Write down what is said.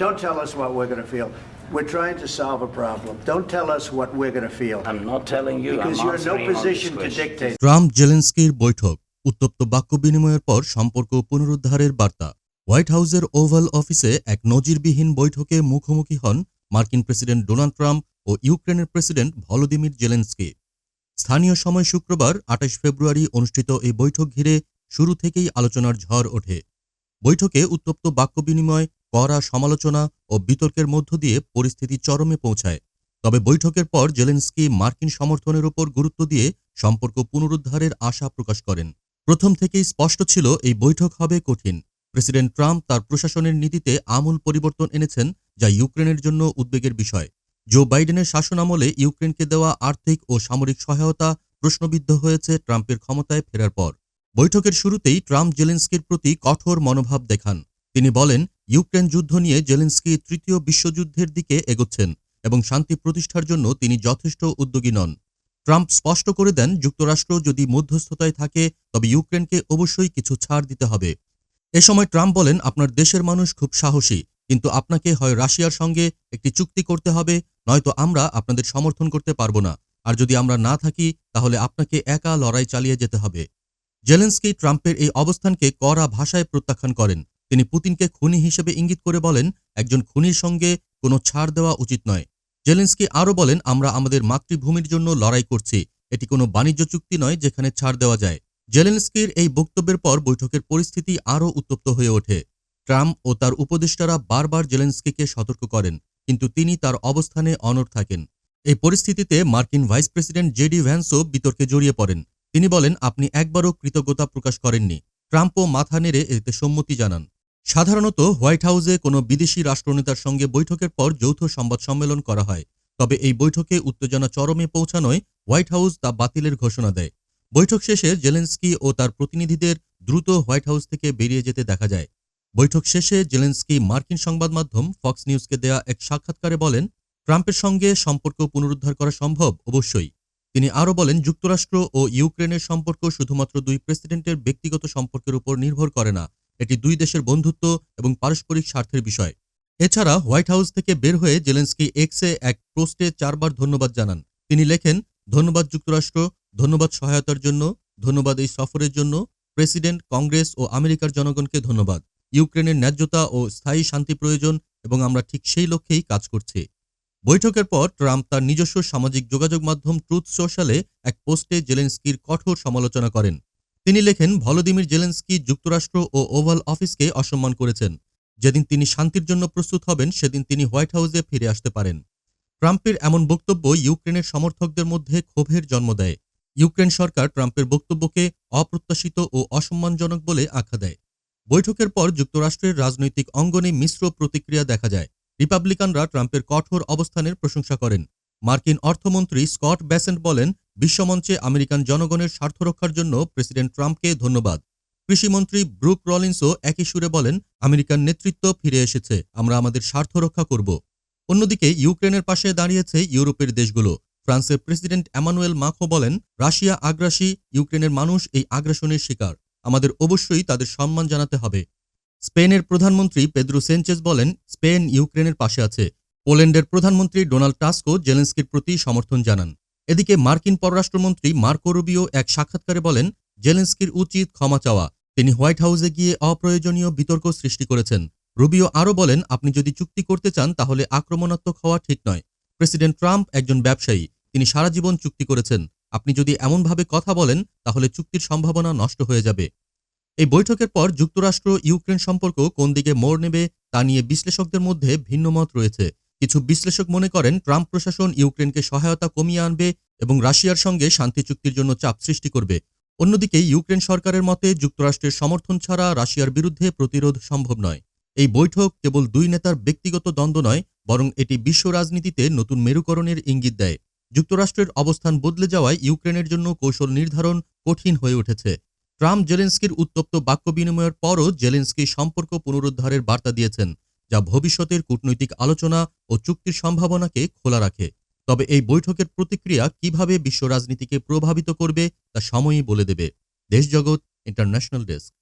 Don't tell us what we're going to feel. We're trying to solve a problem. Don't tell us what we're going to feel. I'm not telling you. Because I'm you're in no position to dictate. Trump জেলেন্সকির বৈঠক উত্তপ্ত বাক্য বিনিময়ের পর সম্পর্ক পুনরুদ্ধারের বার্তা white হাউসের oval অফিসে এক নজিরবিহীন বৈঠকে মুখোমুখি হন মার্কিন প্রেসিডেন্ট ডোনাল্ড ট্রাম্প ও ইউক্রেনের প্রেসিডেন্ট ভলোদিমির জেলেন্সকি স্থানীয় সময় শুক্রবার আঠাশ ফেব্রুয়ারি অনুষ্ঠিত এই বৈঠক ঘিরে শুরু থেকেই আলোচনার ঝড় ওঠে বৈঠকে উত্তপ্ত বাক্য বিনিময় কড়া সমালোচনা ও বিতর্কের মধ্য দিয়ে পরিস্থিতি চরমে পৌঁছায়। তবে বৈঠকের পর জেলেন্সকি মার্কিন সমর্থনের ওপর গুরুত্ব দিয়ে সম্পর্ক পুনরুদ্ধারের আশা প্রকাশ করেন। প্রথম থেকেই স্পষ্ট ছিল, এই বৈঠক হবে কঠিন। প্রেসিডেন্ট ট্রাম্প তার প্রশাসনের নীতিতে আমূল পরিবর্তন এনেছেন, যা ইউক্রেনের জন্য উদ্বেগের বিষয়। জো বাইডেনের শাসনামলে ইউক্রেনকে দেওয়া আর্থিক ও সামরিক সহায়তা প্রশ্নবিদ্ধ হয়েছে ট্রাম্পের ক্ষমতায় ফেরার পর। বৈঠকের শুরুতেই ট্রাম্প জেলেন্সকির প্রতি কঠোর মনোভাব দেখান। তিনি বলেন ইউক্রেন যুদ্ধ নিয়ে জেলেন্সকি তৃতীয় বিশ্বযুদ্ধের দিকে এগোচ্ছেন এবং শান্তি প্রতিষ্ঠার জন্য তিনি যথেষ্ট উদ্যোগী নন। ট্রাম্প স্পষ্ট করে দেন, যুক্তরাষ্ট্র যদি মধ্যস্থতায় থাকে, তবে ইউক্রেনকে অবশ্যই কিছু ছাড় দিতে হবে। এ সময় ট্রাম্প বলেন, আপনার দেশের মানুষ খুব সাহসী, কিন্তু আপনাকে হয় রাশিয়ার সঙ্গে একটি চুক্তি করতে হবে, নয়তো আমরা আপনাদের সমর্থন করতে পারব না। আর যদি আমরা না থাকি, তাহলে আপনাকে একা লড়াই চালিয়ে যেতে হবে। জেলেন্সকি ট্রাম্পের এই অবস্থানকে কড়া ভাষায় প্রত্যাখ্যান করেন। তিনি পুতিনকে খুনি হিসেবে ইঙ্গিত করে বলেন, একজন খুনির সঙ্গে কোনো ছাড় দেওয়া উচিত নয়। জেলেন্সকি আরও বলেন, আমরা আমাদের মাতৃভূমির জন্য লড়াই করছি। এটি কোনো বাণিজ্য চুক্তি নয় যেখানে ছাড় দেওয়া যায়। জেলেন্সকির এই বক্তব্যের পর বৈঠকের পরিস্থিতি আরও উত্তপ্ত হয়ে ওঠে। ট্রাম্প ও তার উপদেষ্টারা বারবার জেলেন্সকিকে সতর্ক করেন, কিন্তু তিনি তার অবস্থানে অনড় থাকেন। এই পরিস্থিতিতে মার্কিন ভাইস প্রেসিডেন্ট জেডি ভ্যান্সও বিতর্কে জড়িয়ে পড়েন। তিনি বলেন, আপনি একবারও কৃতজ্ঞতা প্রকাশ করেননি। ট্রাম্পও মাথা নেড়ে এতে সম্মতি জানান। সাধারণত হোয়াইট হাউসে কোনো বিদেশি রাষ্ট্রনেতার সঙ্গে বৈঠকের পর যৌথ সংবাদ সম্মেলন করা হয়। তবে এই বৈঠকে উত্তেজনা চরমে পৌঁছানোয় হোয়াইট হাউস তা বাতিলের ঘোষণা দেয়। বৈঠক শেষে জেলেন্সকি ও তার প্রতিনিধিদের দ্রুত হোয়াইট হাউস থেকে বেরিয়ে যেতে দেখা যায়। বৈঠক শেষে জেলেন্সকি মার্কিন সংবাদ মাধ্যম ফক্স নিউজকে দেয়া এক সাক্ষাৎকারে বলেন, ট্রাম্পের সঙ্গে সম্পর্ক পুনরুদ্ধার করা সম্ভব, অবশ্যই। তিনি আরও বলেন, যুক্তরাষ্ট্র ও ইউক্রেনের সম্পর্ক শুধুমাত্র দুই প্রেসিডেন্টের ব্যক্তিগত সম্পর্কের উপর নির্ভর করে না এটি দুই দেশের বন্ধুত্ব এবং পারস্পরিক স্বার্থের বিষয়। এছাড়া হোয়াইট হাউস থেকে বের হয়ে জেলেন্সকি এক্সে এক পোস্টে চারবার ধন্যবাদ জানান। তিনি লেখেন, ধন্যবাদ যুক্তরাষ্ট্র, ধন্যবাদ সহায়তার জন্য, ধন্যবাদ এই সফরের জন্য, প্রেসিডেন্ট, কংগ্রেস ও আমেরিকার জনগণকে ধন্যবাদ। ইউক্রেনের ন্যায্যতা ও স্থায়ী শান্তি প্রয়োজন এবং আমরা ঠিক সেই লক্ষ্যেই কাজ করছি। বৈঠকের পর ট্রাম্প তার নিজস্ব সামাজিক যোগাযোগ মাধ্যম ট্রুথ সোশ্যালে এক পোস্টে জেলেন্সকির কঠোর সমালোচনা করেন। তিনি লেখেন, ভলোদিমির জেলেন্সকি যুক্তরাষ্ট্র ও ওভাল অফিসকে অসম্মান করেছেন। যেদিন তিনি শান্তির জন্য প্রস্তুত হবেন, সেদিন তিনি হোয়াইট হাউসে ফিরে আসতে পারেন। ট্রাম্পের এমন বক্তব্য ইউক্রেনের সমর্থকদের মধ্যে ক্ষোভের জন্ম দেয়। ইউক্রেন সরকার ট্রাম্পের বক্তব্যকে অপ্রত্যাশিত ও অসম্মানজনক বলে আখ্যা দেয়। বৈঠকের পর যুক্তরাষ্ট্রের রাজনৈতিক অঙ্গনে মিশ্র প্রতিক্রিয়া দেখা যায়। রিপাবলিকানরা ট্রাম্পের কঠোর অবস্থানের প্রশংসা করেন। মার্কিন অর্থমন্ত্রী স্কট ব্যাসেন্ট বলেন বিশ্বমঞ্চে আমেরিকান জনগণের স্বার্থ রক্ষার জন্য প্রেসিডেন্ট ট্রাম্পকে ধন্যবাদ। কৃষিমন্ত্রী ব্রুক রলিন্সও একই সুরে বলেন আমেরিকান নেতৃত্ব ফিরে এসেছে, আমরা আমাদের স্বার্থ রক্ষা করব। অন্যদিকে ইউক্রেনের পাশে দাঁড়িয়েছে ইউরোপের দেশগুলো। ফ্রান্সের প্রেসিডেন্ট এমানুয়েল মাখো বলেন, রাশিয়া আগ্রাসী, ইউক্রেনের মানুষ এই আগ্রাসনের শিকার। আমাদের অবশ্যই তাদের সম্মান জানাতে হবে। স্পেনের প্রধানমন্ত্রী পেদ্রু সেনচেজ বলেন, স্পেন ইউক্রেনের পাশে আছে। পোল্যান্ডের প্রধানমন্ত্রী ডোনাল্ড টাস্কো জেলেন্সকির প্রতি সমর্থন জানান। এদিকে মার্কিন পররাষ্ট্রমন্ত্রী মার্কো রুবিও এক সাক্ষাৎকারে বলেন, জেলেন্সকির উচিত ক্ষমা চাওয়া। তিনি হোয়াইট হাউসে গিয়ে অপ্রয়োজনীয় বিতর্ক সৃষ্টি করেছেন। রুবিও আরও বলেন, আপনি যদি চুক্তি করতে চান, তাহলে আক্রমণাত্মক হওয়া ঠিক নয়। প্রেসিডেন্ট ট্রাম্প একজন ব্যবসায়ী, তিনি সারা জীবন চুক্তি করেছেন। আপনি যদি এমনভাবে কথা বলেন, তাহলে চুক্তির সম্ভাবনা নষ্ট হয়ে যাবে। এই বৈঠকের পর যুক্তরাষ্ট্র ইউক্রেন সম্পর্ক কোন দিকে মোড় নেবে, তা নিয়ে বিশ্লেষকদের মধ্যে ভিন্ন মত রয়েছে। কিছু বিশ্লেষক মনে করেন, ট্রাম্প প্রশাসন ইউক্রেনকে সহায়তা কমিয়ে আনবে এবং রাশিয়ার সঙ্গে শান্তি চুক্তির জন্য চাপ সৃষ্টি করবে। অন্যদিকে, ইউক্রেন সরকারের মতে, যুক্তরাষ্ট্রের সমর্থন ছাড়া রাশিয়ার বিরুদ্ধে প্রতিরোধ সম্ভব নয়। এই বৈঠক কেবল দুই নেতার ব্যক্তিগত দ্বন্দ্ব নয়, বরং এটি বিশ্ব রাজনীতিতে নতুন মেরুকরণের ইঙ্গিত দেয়। যুক্তরাষ্ট্রের অবস্থান বদলে যাওয়ায় ইউক্রেনের জন্য কৌশল নির্ধারণ কঠিন হয়ে উঠেছে। ট্রাম্প জেলেন্সকির উত্তপ্ত বাক্য বিনিময়ের পরও জেলেন্সকি সম্পর্ক পুনরুদ্ধারের বার্তা দিয়েছেন। যা ভবিষ্যতের কূটনৈতিক আলোচনা ও চুক্তির সম্ভাবনাকে খোলা রাখে। তবে এই বৈঠকের প্রতিক্রিয়া কীভাবে বিশ্ব রাজনীতিকে প্রভাবিত করবে তা সময়ই বলে দেবে। দেশজগৎ ইন্টারন্যাশনাল ডেস্ক।